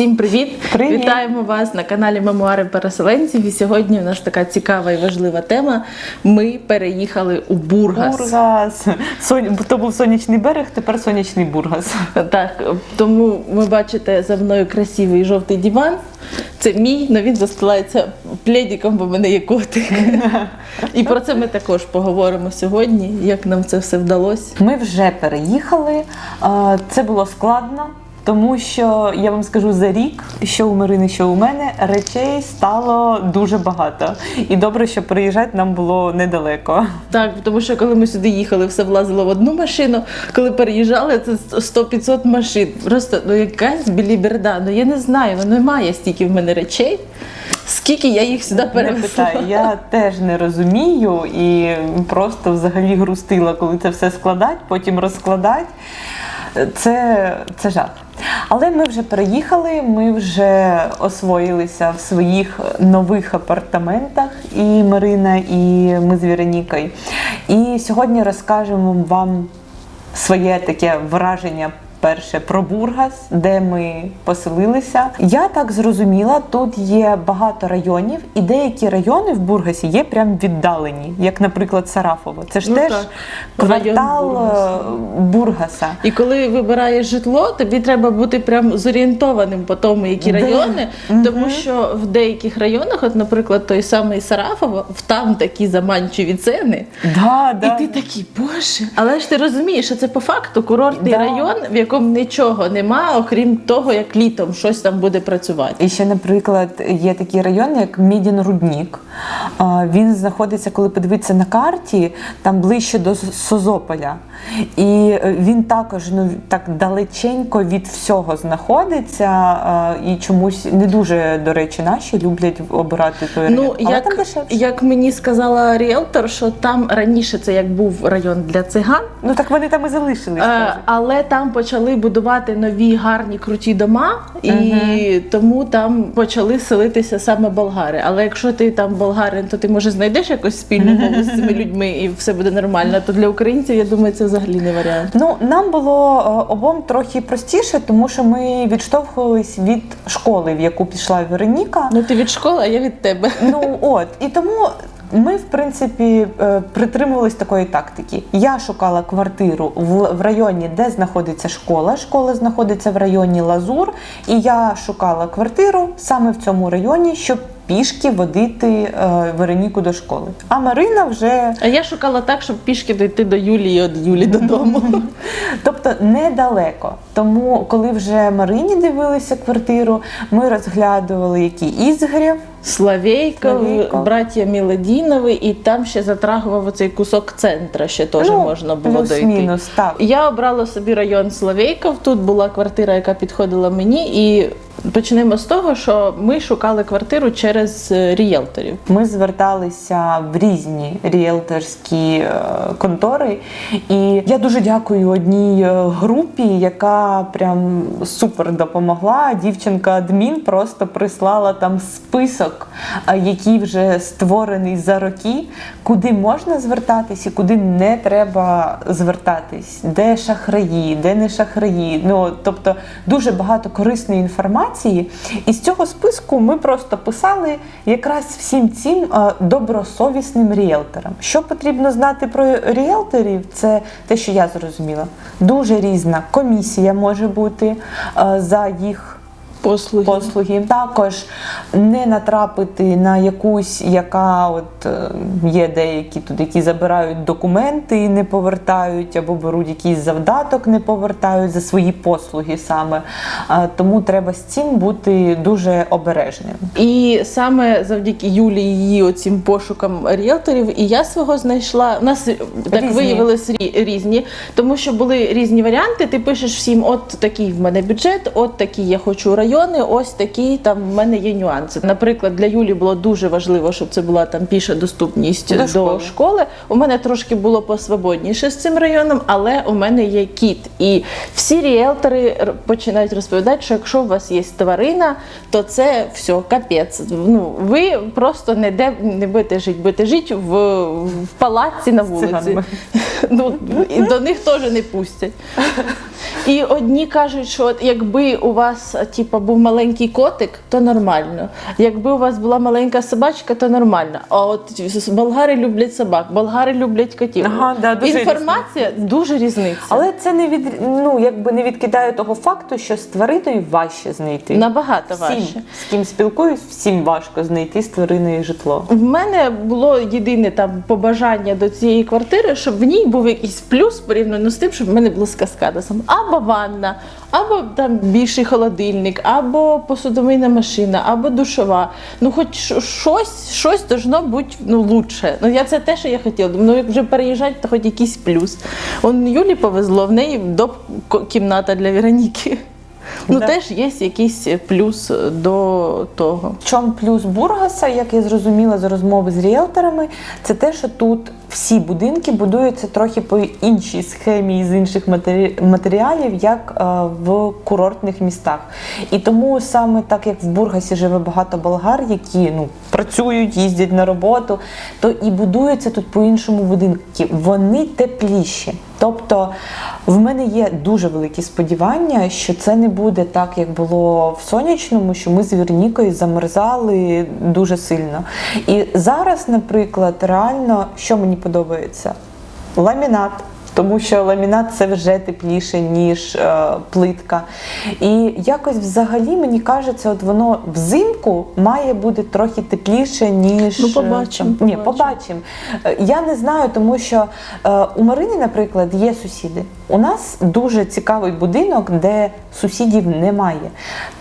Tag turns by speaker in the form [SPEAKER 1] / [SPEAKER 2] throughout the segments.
[SPEAKER 1] Всім привіт!
[SPEAKER 2] Привіт!
[SPEAKER 1] Вітаємо вас на каналі Мемуари переселенців. І сьогодні у нас така цікава і важлива тема. Ми переїхали у Бургас.
[SPEAKER 2] Бургас. Сон... То був сонячний берег, тепер сонячний Бургас.
[SPEAKER 1] Так, тому ви бачите за мною красивий жовтий диван. Це мій, але він застилається пледиком, бо в мене є котик. І про це ми також поговоримо сьогодні, як нам це все вдалося.
[SPEAKER 2] Ми вже переїхали. Це було складно. Тому що я вам скажу за рік, що у Марини, що у мене речей стало дуже багато. І добре, що приїжджати нам було недалеко.
[SPEAKER 1] Так, тому що коли ми сюди їхали, все влазило в одну машину. Коли переїжджали, це 100-500 машин. Просто ну якась біліберда. Ну я не знаю, ну немає стільки в мене речей. Скільки я їх сюди
[SPEAKER 2] Не
[SPEAKER 1] перевезла.
[SPEAKER 2] я теж не розумію і просто взагалі грустила, коли це все складати, потім розкладати. Це, це жах. Але ми вже переїхали, ми вже освоїлися в своїх нових апартаментах, і Марина, і ми з Віронікою. І сьогодні розкажемо вам своє таке враження. Перше про Бургас, де ми поселилися. Я так зрозуміла, тут є багато районів, і деякі райони в Бургасі є прям віддалені, як, наприклад, Сарафово. Це ж
[SPEAKER 1] Ну
[SPEAKER 2] теж
[SPEAKER 1] так,
[SPEAKER 2] квартал
[SPEAKER 1] район Бургаса.
[SPEAKER 2] е,
[SPEAKER 1] І коли вибираєш житло, тобі треба бути прям зорієнтованим по тому, які
[SPEAKER 2] Да.
[SPEAKER 1] райони,
[SPEAKER 2] Мгм.
[SPEAKER 1] тому що в деяких районах, от, наприклад, той самий Сарафово, там такі заманчиві ціни.
[SPEAKER 2] Да, да.
[SPEAKER 1] І ти такий, боже, але ж ти розумієш, що це по факту курортний
[SPEAKER 2] Да.
[SPEAKER 1] район, в якому нічого нема, окрім того, як літом щось там буде працювати.
[SPEAKER 2] І ще, наприклад, є такий район, як Мідін Руднік. Він знаходиться, коли подивитися на карті, там ближче до Созополя. І е, він також ну так далеченько від всього знаходиться. І чомусь не дуже, до речі, наші люблять обирати той район.
[SPEAKER 1] Ну,
[SPEAKER 2] Але
[SPEAKER 1] як,
[SPEAKER 2] там дешевше.
[SPEAKER 1] як мені сказала ріелтор, що там раніше це як був район для циган,
[SPEAKER 2] Ну так вони там і залишились.
[SPEAKER 1] Е, але там почали будувати нові гарні круті дома, і тому там почали селитися саме болгари. Але якщо ти там болгарин, то ти може знайдеш якусь спільну мову з цими людьми і все буде нормально. То для українців я думаю, це взагалі не варіант.
[SPEAKER 2] Ну, нам було е, обом трохи простіше, тому що ми відштовхувались від школи, в яку пішла Вероніка.
[SPEAKER 1] Ну ти від школи, а я від тебе.
[SPEAKER 2] Ну от і тому ми, в принципі, е, притримувались такої тактики. Я шукала квартиру в, в районі, де знаходиться школа. Школа знаходиться в районі Лазур, і я шукала квартиру саме в цьому районі, щоб пішки водити е, Вероніку до школи. А Марина вже
[SPEAKER 1] А я шукала так, щоб пішки дійти до Юлії, від Юлі додому.
[SPEAKER 2] Тобто недалеко. Тому, коли вже Марині дивилися квартиру, ми розглядували який Ізгрів.
[SPEAKER 1] Славейков,
[SPEAKER 2] Славейко.
[SPEAKER 1] браття Міладінови, і там ще затрагував оцей кусок центра, ще теж можна було дойти.
[SPEAKER 2] Ну, плюс-мінус, так.
[SPEAKER 1] Я обрала собі район Славейков. Тут була квартира, яка підходила мені, і почнемо з того, що ми шукали квартиру через е, ріелторів.
[SPEAKER 2] Ми зверталися в різні ріелторські е, контори, і я дуже дякую одній е, групі, яка прям супер допомогла. Дівчинка адмін просто прислала там список, е, який вже створений за роки, куди можна звертатись і куди не треба звертатись, де шахраї, де не шахраї. Ну тобто дуже багато корисної інформації. І з цього списку ми просто писали якраз всім цим е, добросовісним ріелторам. Що потрібно знати про ріелторів, це те, що я зрозуміла. Дуже різна комісія може бути е, за їх
[SPEAKER 1] Послуги.
[SPEAKER 2] послуги. Також не натрапити на якусь, яка от е, є деякі тут, які забирають документи і не повертають, або беруть якийсь завдаток, не повертають за свої послуги саме. Тому треба з цим бути дуже обережним.
[SPEAKER 1] І саме завдяки Юлі її оцім пошукам ріелторів, і я свого знайшла. У нас так
[SPEAKER 2] Різні.
[SPEAKER 1] виявилось різні, тому що були різні варіанти. Ти пишеш всім, от такий в мене бюджет, от такі я хочу райони, ось такі там в мене є нюанси. Наприклад, для Юлі було дуже важливо, щоб це була там піша доступність
[SPEAKER 2] До
[SPEAKER 1] до,
[SPEAKER 2] школи.
[SPEAKER 1] школи. У мене трошки було посвободніше з цим районом, але у мене є кіт. І всі ріелтори починають розповідати, що якщо у вас є тварина, то це все капець. Ну ви просто не де не будете жити, будете жити в, в палаці на вулиці. Ну і до них теж не пустять. І одні кажуть, що от якби у вас типа, був маленький котик, то нормально. Якби у вас була маленька собачка, то нормально. А от болгари люблять собак, болгари люблять котів.
[SPEAKER 2] Ага, да, дуже
[SPEAKER 1] Інформація дуже різниця.
[SPEAKER 2] Але це не від ну якби не відкидає того факту, що з твариною важче знайти.
[SPEAKER 1] Набагато
[SPEAKER 2] всім,
[SPEAKER 1] важче.
[SPEAKER 2] з ким спілкуюсь, всім важко знайти з твариною житло.
[SPEAKER 1] В мене було єдине там побажання до цієї квартири, щоб в ній був якийсь плюс порівняно з тим, щоб в мене було з каскадосом. Або ванна, або там більший холодильник, або посудомийна машина, або душова. Ну, хоч щось, щось должно бути ну, лучше. Ну, я це те, що я хотіла. Ну як вже переїжджати, то хоч якийсь плюс. Он Юлі повезло, в неї доп кімната для Вероніки. Ну,
[SPEAKER 2] Да.
[SPEAKER 1] теж є якийсь плюс до того.
[SPEAKER 2] В чому плюс Бургаса, як я зрозуміла з розмови з ріелторами, це те, що тут всі будинки будуються трохи по іншій схемі з інших матеріалів, як е, в курортних містах. І тому саме так як в Бургасі живе багато болгар, які ну працюють, їздять на роботу, то і будуються тут по іншому будинки. Вони тепліші. Тобто в мене є дуже великі сподівання, що це не буде так, як було в сонячному, що ми з Вірнікою замерзали дуже сильно. І зараз, наприклад, реально, що мені подобається? Ламінат. Тому що ламінат це вже тепліше, ніж е, плитка. І якось взагалі мені кажеться, от воно взимку має бути трохи тепліше, ніж.
[SPEAKER 1] Ну,
[SPEAKER 2] е,
[SPEAKER 1] побачимо,
[SPEAKER 2] там- Ні,
[SPEAKER 1] побачимо.
[SPEAKER 2] побачимо. Е, Я не знаю, тому що е, у Марини, наприклад, є сусіди. У нас дуже цікавий будинок, де сусідів немає.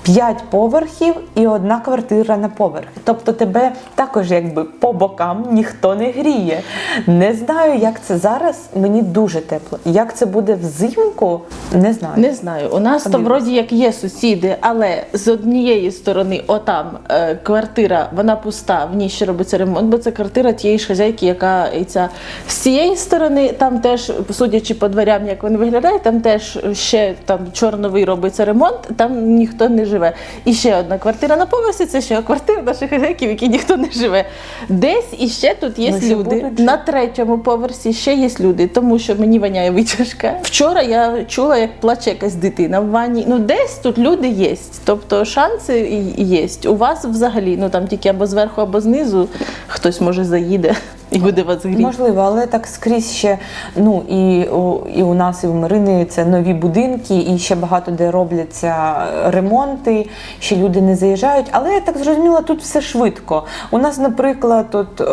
[SPEAKER 2] П'ять поверхів і одна квартира на поверх. Тобто тебе також якби по бокам ніхто не гріє. Не знаю, як це зараз. Мені дуже тепло. Як це буде взимку, не знаю.
[SPEAKER 1] Не знаю. У нас то
[SPEAKER 2] Подивимось.
[SPEAKER 1] вроді як є сусіди, але з однієї сторони, отам е, квартира, вона пуста, в ній ще робиться ремонт, бо це квартира тієї ж хазяйки, яка і ця. З цієї сторони, там теж, судячи по дверям, як вони виглядають, там теж ще там чорновий робиться ремонт, там ніхто не живе. І ще одна квартира на поверсі, це ще квартира наших хазяйків, в якій ніхто не живе. Десь іще тут є
[SPEAKER 2] Ну,
[SPEAKER 1] люди.
[SPEAKER 2] будуть
[SPEAKER 1] На третьому поверсі ще є люди, тому що мені воняє витяжка. Вчора я чула, як плаче якась дитина в ванні. Ну десь тут люди є. Тобто шанси є. У вас взагалі, ну там тільки або зверху, або знизу хтось може заїде і буде вас гріти.
[SPEAKER 2] Можливо, але так скрізь ще ну і у, і у нас, і в Марини це нові будинки, і ще багато де робляться ремонти, ще люди не заїжджають. Але я так зрозуміла, тут все швидко. У нас, наприклад, от, е,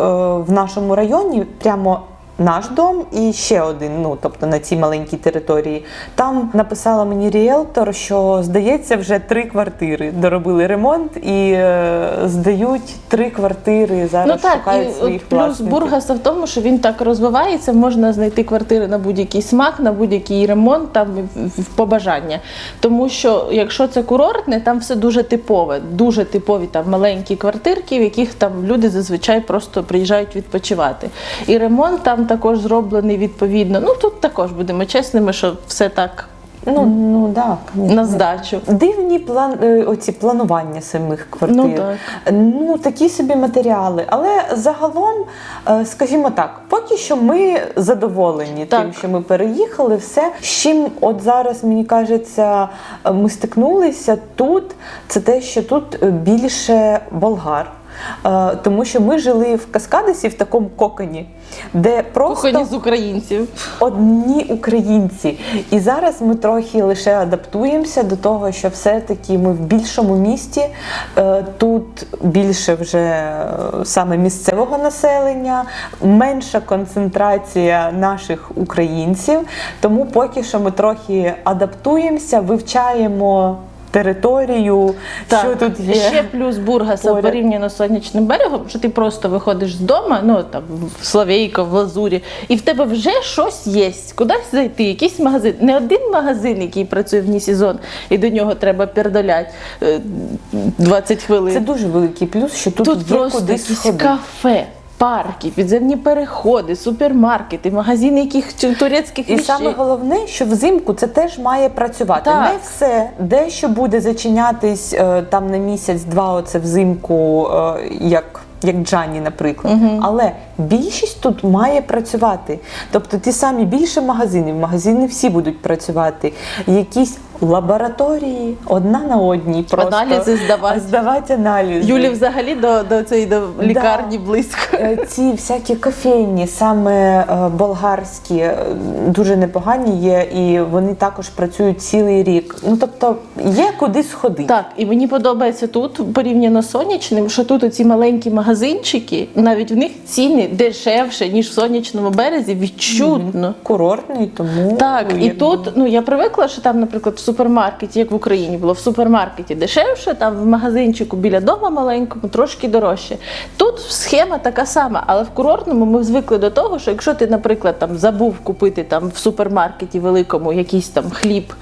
[SPEAKER 2] в нашому районі прямо. Наш дом і ще один, ну тобто на цій маленькій території. Там написала мені ріелтор, що здається, вже три квартири доробили ремонт і е, здають три квартири. Зараз
[SPEAKER 1] Ну так,
[SPEAKER 2] шукають
[SPEAKER 1] і
[SPEAKER 2] своїх
[SPEAKER 1] от плюс
[SPEAKER 2] власників.
[SPEAKER 1] Бургаса в тому, що він так розвивається, можна знайти квартири на будь-який смак, на будь-який ремонт, там в- в побажання. Тому що якщо це курортне, там все дуже типове, дуже типові там маленькі квартирки, в яких там люди зазвичай просто приїжджають відпочивати. І ремонт там також зроблений відповідно. Ну тут також будемо чесними, що все так
[SPEAKER 2] Ну, ну да,
[SPEAKER 1] на здачу.
[SPEAKER 2] Дивні план, е, оці планування самих квартир.
[SPEAKER 1] Ну, так.
[SPEAKER 2] Ну, такі собі матеріали. Але загалом, е, скажімо так, поки що ми задоволені
[SPEAKER 1] Так.
[SPEAKER 2] тим, що ми переїхали, все. З чим от зараз, мені кажеться, е, ми стикнулися тут, це те, що тут більше болгар. Е, Тому що ми жили в Каскадесі в такому коконі, де просто
[SPEAKER 1] Кухоні з українців.
[SPEAKER 2] одні українці. І зараз ми трохи лише адаптуємося до того, що все-таки ми в більшому місті. Е, Тут більше вже е, саме місцевого населення, менша концентрація наших українців. Тому поки що ми трохи адаптуємося, вивчаємо. Територію, що тут є.
[SPEAKER 1] Ще плюс Бургаса
[SPEAKER 2] поряд.
[SPEAKER 1] порівняно з сонячним берегом, що ти просто виходиш з дому, ну там в Словейко, в Лазурі, і в тебе вже щось є. Кудись зайти, якийсь магазин. Не один магазин, який працює вні сезон, і до нього треба передоляти 20 хвилин.
[SPEAKER 2] Це дуже великий плюс, що тут,
[SPEAKER 1] Тут
[SPEAKER 2] є
[SPEAKER 1] просто
[SPEAKER 2] кудись
[SPEAKER 1] якісь
[SPEAKER 2] ходити.
[SPEAKER 1] кафе. Парки, підземні переходи, супермаркети, магазини яких турецьких
[SPEAKER 2] І саме головне, що взимку це теж має працювати.
[SPEAKER 1] Так.
[SPEAKER 2] Не все, дещо буде зачинятись е, там на місяць-два, оце взимку, е, як, як Джані, наприклад. Але більшість тут має працювати. Тобто ті самі більше магазинів, магазини всі будуть працювати. Якісь лабораторії одна на одній. Просто
[SPEAKER 1] Аналізи здавати.
[SPEAKER 2] здавати аналізи.
[SPEAKER 1] Юлі взагалі до, до цієї до лікарні близько.
[SPEAKER 2] Е, Ці всякі кофейні, саме е, болгарські, е, дуже непогані є, і вони також працюють цілий рік. Ну тобто є куди сходити.
[SPEAKER 1] Так, і мені подобається тут порівняно з сонячним, що тут оці маленькі магазинчики, навіть в них ціни дешевше, ніж в сонячному березі, відчутно.
[SPEAKER 2] Курортний, тому
[SPEAKER 1] Так, і тут ну я привикла, що там, наприклад, супермаркеті, як в Україні було, в супермаркеті дешевше, там в магазинчику біля дома маленькому трошки дорожче. Тут схема така сама, але в курортному ми звикли до того, що якщо ти, наприклад, там забув купити там в супермаркеті великому якийсь там хліб,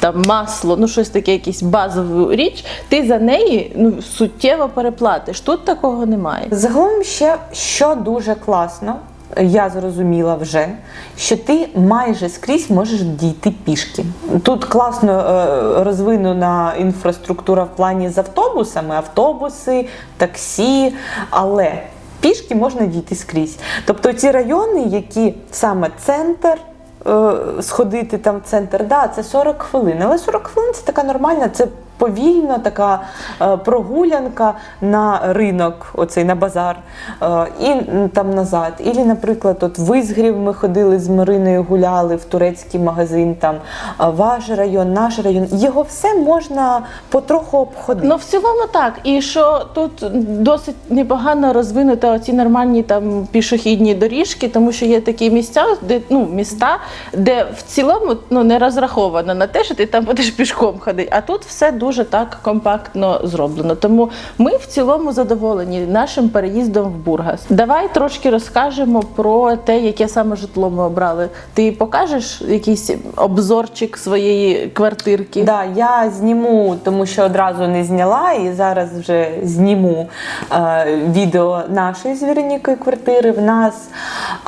[SPEAKER 1] там масло, ну щось таке, якийсь базову річ, ти за неї ну суттєво переплатиш. Тут такого немає.
[SPEAKER 2] Загалом ще що дуже класно. Я зрозуміла вже, що ти майже скрізь можеш дійти пішки. Тут класно е, розвинена інфраструктура в плані з автобусами, автобуси, таксі, але пішки можна дійти скрізь. Тобто ці райони, які саме центр. е, Сходити там в центр, да, це 40 хвилин. Але 40 хвилин це така нормальна, це повільна така е, прогулянка на ринок, оцей на базар, е, і там назад. Ілі, наприклад, от в Ізгрів ми ходили з Мариною, гуляли в турецький магазин, там е, ваш район, наш район. Його все можна потроху обходити.
[SPEAKER 1] Ну, в цілому так. І що тут досить непогано розвинуто оці нормальні там пішохідні доріжки, тому що є такі місця, де ну міста, де в цілому ну не розраховано на те, що ти там будеш пішком ходити. А тут все дуже так компактно зроблено. Тому ми в цілому задоволені нашим переїздом в Бургас. Давай трошки розкажемо про те, яке саме житло ми обрали. Ти покажеш якийсь обзорчик своєї квартирки?
[SPEAKER 2] Да, я зніму, тому що одразу не зняла, і зараз вже зніму е, відео нашої з Веронікою квартири. В нас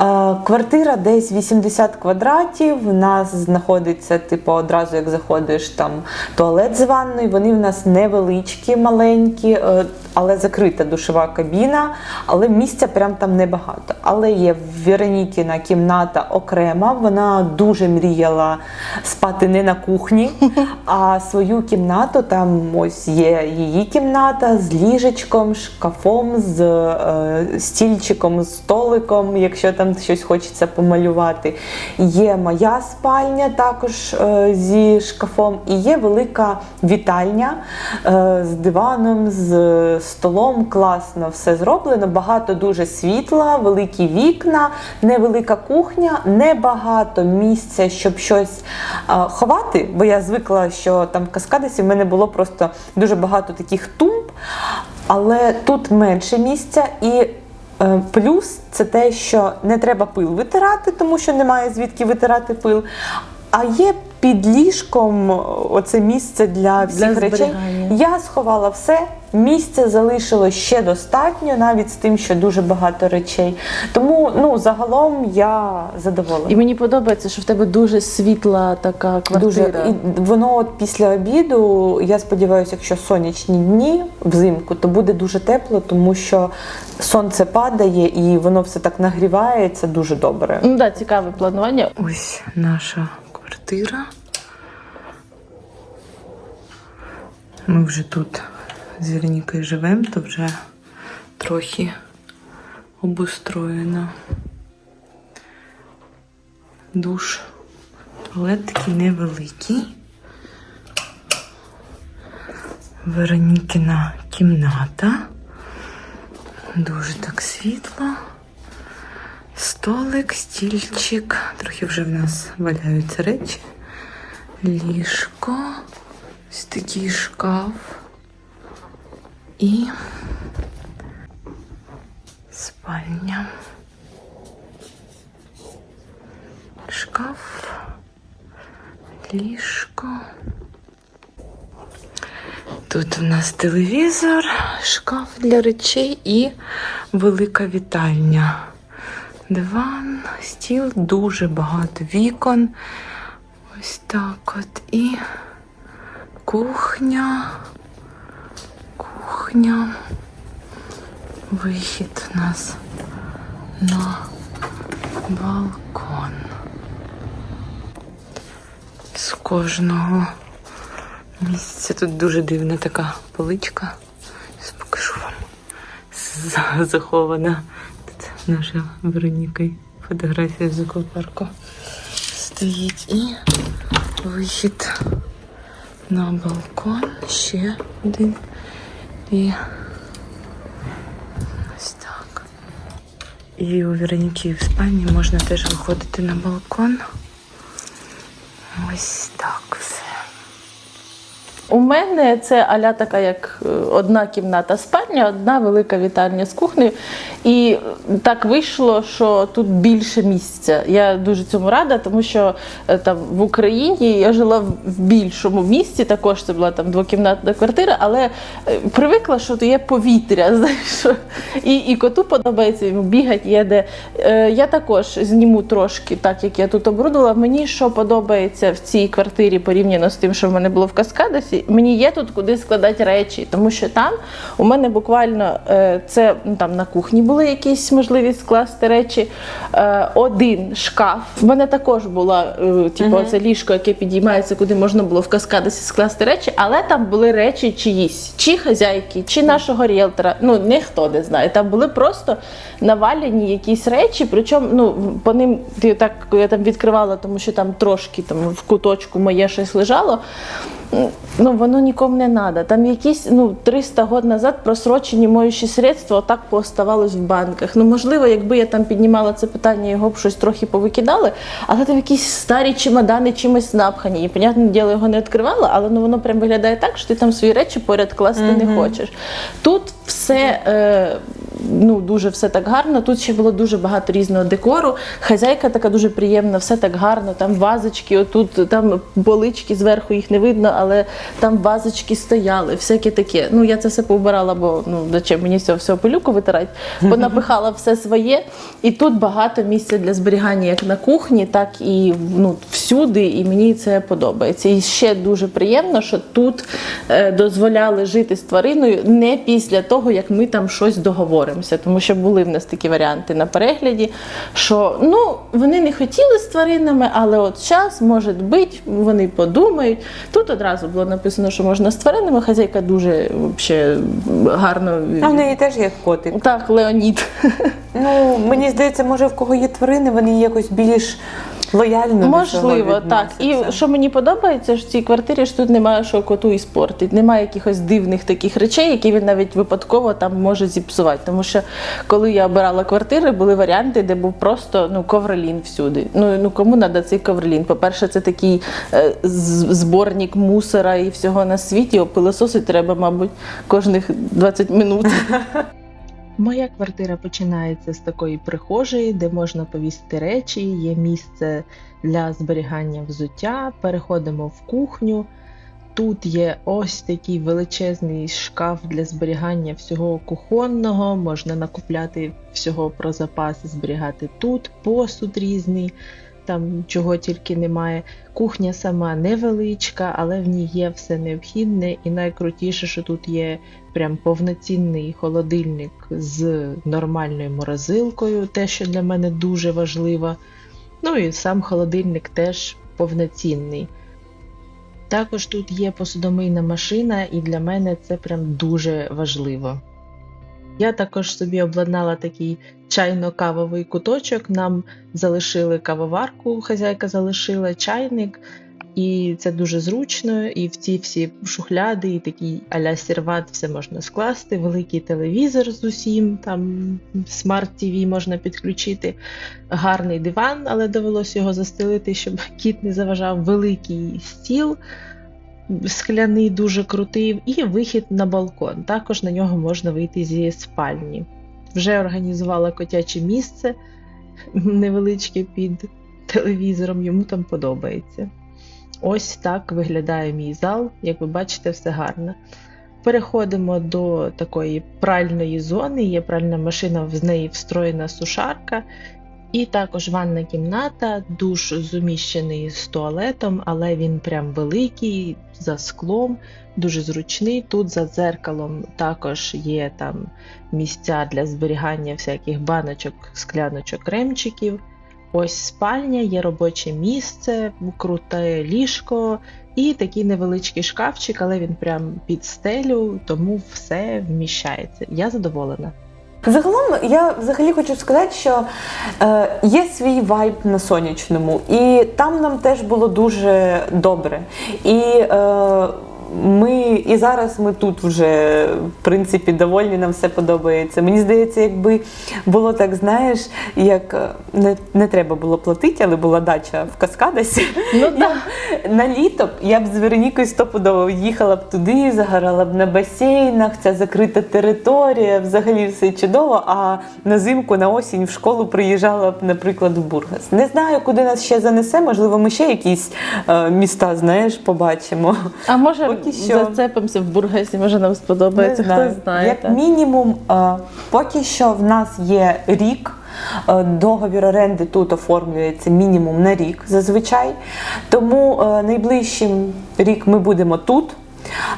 [SPEAKER 2] е, квартира десь 80 квадратів. В нас знаходиться, типу, одразу як заходиш, там туалет з ванною. Вони в нас невеличкі, маленькі, е, але закрита душова кабіна, але місця прям там небагато. Але є Веронікіна кімната окрема. Вона дуже мріяла спати не на кухні, а свою кімнату там ось є її кімната з ліжечком, шкафом, з е, стільчиком, з столиком, якщо там щось хочеться помалювати. Є моя спальня також е, зі шкафом, і є велика вітальня е, з диваном, з столом. Класно все зроблено. Багато дуже світла, великі вікна, невелика кухня, небагато місця, щоб щось е, ховати. Бо я звикла, що там в Каскадесі в мене було просто дуже багато таких тумб, але тут менше місця і. Е, Плюс це те, що не треба пил витирати, тому що немає звідки витирати пил. А є під ліжком оце місце для всіх
[SPEAKER 1] Для
[SPEAKER 2] речей. Я сховала все. Місця залишилось ще достатньо, навіть з тим, що дуже багато речей. Тому ну загалом я задоволена.
[SPEAKER 1] І мені подобається, що в тебе дуже світла така квартира.
[SPEAKER 2] Дуже і воно от після обіду. Я сподіваюся, якщо сонячні дні взимку, то буде дуже тепло, тому що сонце падає і воно все так нагрівається дуже добре.
[SPEAKER 1] Ну да, цікаве планування.
[SPEAKER 2] Ось наша квартира. Ми вже тут з Веронікою живемо, то вже трохи обустроєно. Душ. Туалет такий невеликий. Веронікіна кімната. Дуже так світло. Столик, стільчик. Трохи вже в нас валяються речі. Ліжко. Ось такий шкаф. І спальня. Шкаф. Ліжко. Тут у нас телевізор, шкаф для речей і велика вітальня. Диван, стіл, дуже багато вікон. Ось так от. І кухня. Кухня. Вихід у нас на балкон. З кожного місця тут дуже дивна така поличка. Зараз покажу вам. За- Захована. Наша Вероніка і фотографія з аквапарку стоїть. І вихід на балкон. Ще один. І ось так. І у Вероніки в спальні можна теж виходити на балкон. Ось так все.
[SPEAKER 1] У мене це аля така, як е, одна кімната спальня, одна велика вітальня з кухнею. І так вийшло, що тут більше місця. Я дуже цьому рада, тому що е, там в Україні я жила в більшому місці. Також це була там двокімнатна квартира, але е, привикла, що то є повітря. Знаєш, і, і коту подобається йому бігати, є де. Я також зніму трошки, так як я тут оборудувала. Мені що подобається в цій квартирі порівняно з тим, що в мене було в Каскадесі, мені є тут куди складати речі, тому що там у мене буквально е, це ну, там на кухні були якісь можливість скласти речі. Е, один шкаф. В мене також була е, типу, це ліжко, яке підіймається, куди можна було в Каскадесі скласти речі, але там були речі чиїсь, чи хазяйки, чи нашого ріелтора. Ну ніхто не знає. Там були просто навалені якісь речі. Причому ну по ним ти так я там відкривала, тому що там трошки там в куточку моє щось лежало. Ну, воно нікому не треба. Там якісь ну, 300 років назад просрочені моючі средства отак пооставались в банках. Ну, можливо, якби я там піднімала це питання, його б щось трохи повикидали, але там якісь старі чемодани чимось напхані. І, понятне діло, його не відкривала, але ну, воно прям виглядає так, що ти там свої речі поряд класти не хочеш. Тут все е, ну, дуже все так гарно. Тут ще було дуже багато різного декору. Хазяйка така дуже приємна, все так гарно. Там вазочки, отут, там полички зверху їх не видно, але там вазочки стояли, всяке таке. Ну я це все поубирала, бо ну зачем мені цього всього пилюку витирати, бо напихала все своє. І тут багато місця для зберігання як на кухні, так і ну, всюди. І мені це подобається. І ще дуже приємно, що тут е, дозволяли жити з твариною не після того, як ми там щось договоримося. Тому що були в нас такі варіанти на перегляді, що ну вони не хотіли з тваринами, але от час, може бути, вони подумають. Тут одразу було написано, що можна з тваринами. Хазяйка дуже вообще, гарно.
[SPEAKER 2] А в неї теж є котик.
[SPEAKER 1] Так, Леонід.
[SPEAKER 2] Ну, мені здається, може в кого є тварини, вони якось більш лояльно.
[SPEAKER 1] Можливо, так. І що мені подобається, що в цій квартирі що тут немає що коту і спортить. Немає якихось дивних таких речей, які він навіть випадково там може зіпсувати. Тому що коли я обирала квартири, були варіанти, де був просто ну ковролін всюди. Ну ну кому треба цей ковролін? По-перше, це такий е, зборник мусора і всього на світі. Опилососить треба, мабуть, кожних 20 минут. Моя квартира починається з такої прихожої, де можна повісити речі, є місце для зберігання взуття. Переходимо в кухню. Тут є ось такий величезний шкаф для зберігання всього кухонного. Можна накупляти всього про запас зберігати тут. Посуд різний, там чого тільки немає. Кухня сама невеличка, але в ній є все необхідне. І найкрутіше, що тут є прям повноцінний холодильник з нормальною морозилкою, те, що для мене дуже важливо. Ну і сам холодильник теж повноцінний. Також тут є посудомийна машина, і для мене це прям дуже важливо. Я також собі обладнала такий чайно-кавовий куточок. Нам залишили кавоварку, хазяйка залишила чайник, і це дуже зручно. І в ці всі шухляди, і такий а-ля серват все можна скласти. Великий телевізор з усім, там смарт TV можна підключити. Гарний диван, але довелося його застелити, щоб кіт не заважав. Великий стіл скляний, дуже крутий, і вихід на балкон. Також на нього можна вийти зі спальні. Вже організувала котяче місце невеличке під телевізором, йому там подобається. Ось так виглядає мій зал. Як ви бачите, все гарно. Переходимо до такої пральної зони. Є пральна машина, в неї встроєна сушарка. І також ванна кімната, душ зуміщений з туалетом, але він прям великий, за склом, дуже зручний. Тут за дзеркалом також є там місця для зберігання всяких баночок, скляночок, кремчиків. Ось спальня, є робоче місце, круте ліжко і такий невеличкий шкафчик, але він прям під стелю, тому все вміщається. Я задоволена.
[SPEAKER 2] Загалом я взагалі хочу сказати, що е, є свій вайб на сонячному, і там нам теж було дуже добре. І е, ми і зараз ми тут вже в принципі довольні, нам все подобається. Мені здається, якби було так, знаєш, як е, не, не треба було платити, але була дача в Каскадесі.
[SPEAKER 1] Ну да.
[SPEAKER 2] На літо я б з Веронікою стопудово їхала б туди, загорала б на басейнах, ця закрита територія, взагалі все чудово. А на зимку, на осінь в школу приїжджала б, наприклад, в Бургас. Не знаю, куди нас ще занесе. Можливо, ми ще якісь е, міста, знаєш, побачимо.
[SPEAKER 1] А може
[SPEAKER 2] Поки що.
[SPEAKER 1] зацепимося в Бургасі, може нам сподобається,
[SPEAKER 2] Не знаю.
[SPEAKER 1] хто знає.
[SPEAKER 2] Як
[SPEAKER 1] так.
[SPEAKER 2] мінімум, е, поки що в нас є рік. Е, Договір оренди тут оформлюється мінімум на рік зазвичай. Тому е, найближчим рік ми будемо тут.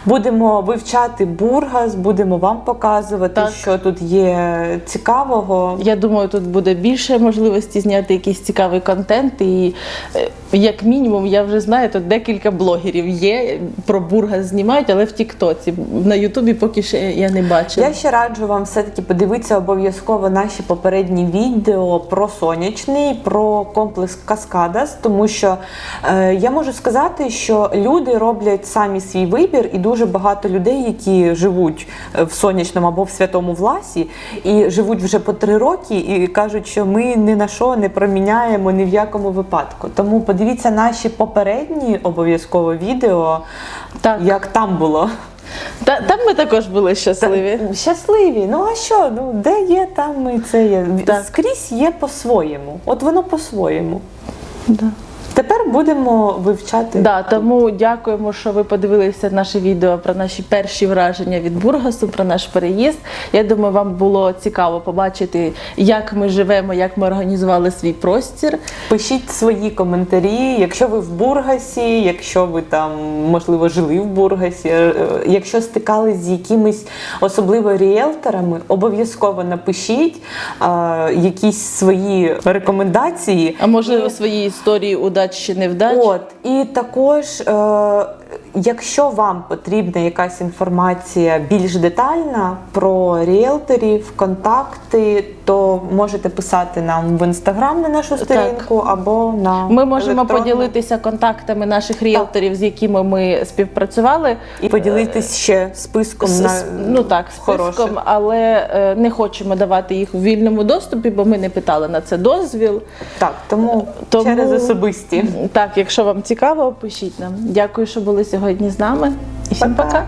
[SPEAKER 2] Будемо вивчати бургас, будемо вам показувати,
[SPEAKER 1] Так.
[SPEAKER 2] що тут є цікавого.
[SPEAKER 1] Я думаю, тут буде більше можливості зняти якийсь цікавий контент. І як мінімум, я вже знаю, тут декілька блогерів є про Бургас знімають, але в Тіктоці. На Ютубі поки ще я не бачила.
[SPEAKER 2] Я ще раджу вам все-таки подивитися обов'язково наші попередні відео про сонячний, про комплекс Каскадас, тому що е, я можу сказати, що люди роблять самі свій вибір, і дуже багато людей, які живуть е, в сонячному або в святому власі, і живуть вже по три роки, і кажуть, що ми ні на що не проміняємо ні в якому випадку. Тому подивіться наші попередні обов'язково відео,
[SPEAKER 1] Так.
[SPEAKER 2] як там було.
[SPEAKER 1] Та, там ми також були щасливі.
[SPEAKER 2] Щасливі. Ну а що? Ну де є, там і це є.
[SPEAKER 1] Так.
[SPEAKER 2] Скрізь є по-своєму. От воно по-своєму.
[SPEAKER 1] Да.
[SPEAKER 2] Тепер будемо вивчати.
[SPEAKER 1] Да, тому дякуємо, що ви подивилися наше відео про наші перші враження від Бургасу, про наш переїзд. Я думаю, вам було цікаво побачити, як ми живемо, як ми організували свій простір.
[SPEAKER 2] Пишіть свої коментарі, якщо ви в Бургасі, якщо ви там можливо жили в Бургасі, е, якщо стикались з якимись особливо ріелторами, обов'язково напишіть е, якісь свої рекомендації.
[SPEAKER 1] А можливо, свої історії удач чи невдач.
[SPEAKER 2] От і також, е, якщо вам потрібна якась інформація більш детальна про ріелторів, контакти, то можете писати нам в інстаграм на нашу сторінку або на
[SPEAKER 1] Ми можемо
[SPEAKER 2] електронну.
[SPEAKER 1] поділитися контактами наших ріелторів, з якими ми співпрацювали.
[SPEAKER 2] і поділитись ще списком на
[SPEAKER 1] ну так,
[SPEAKER 2] хороших.
[SPEAKER 1] списком, але е, не хочемо давати їх у вільному доступі, бо ми не питали на це дозвіл.
[SPEAKER 2] Так, тому,
[SPEAKER 1] Тому-
[SPEAKER 2] через особисті.
[SPEAKER 1] Так, якщо вам цікаво, пишіть нам. Дякую, що були сьогодні з нами. І всім
[SPEAKER 2] Пока.
[SPEAKER 1] пока.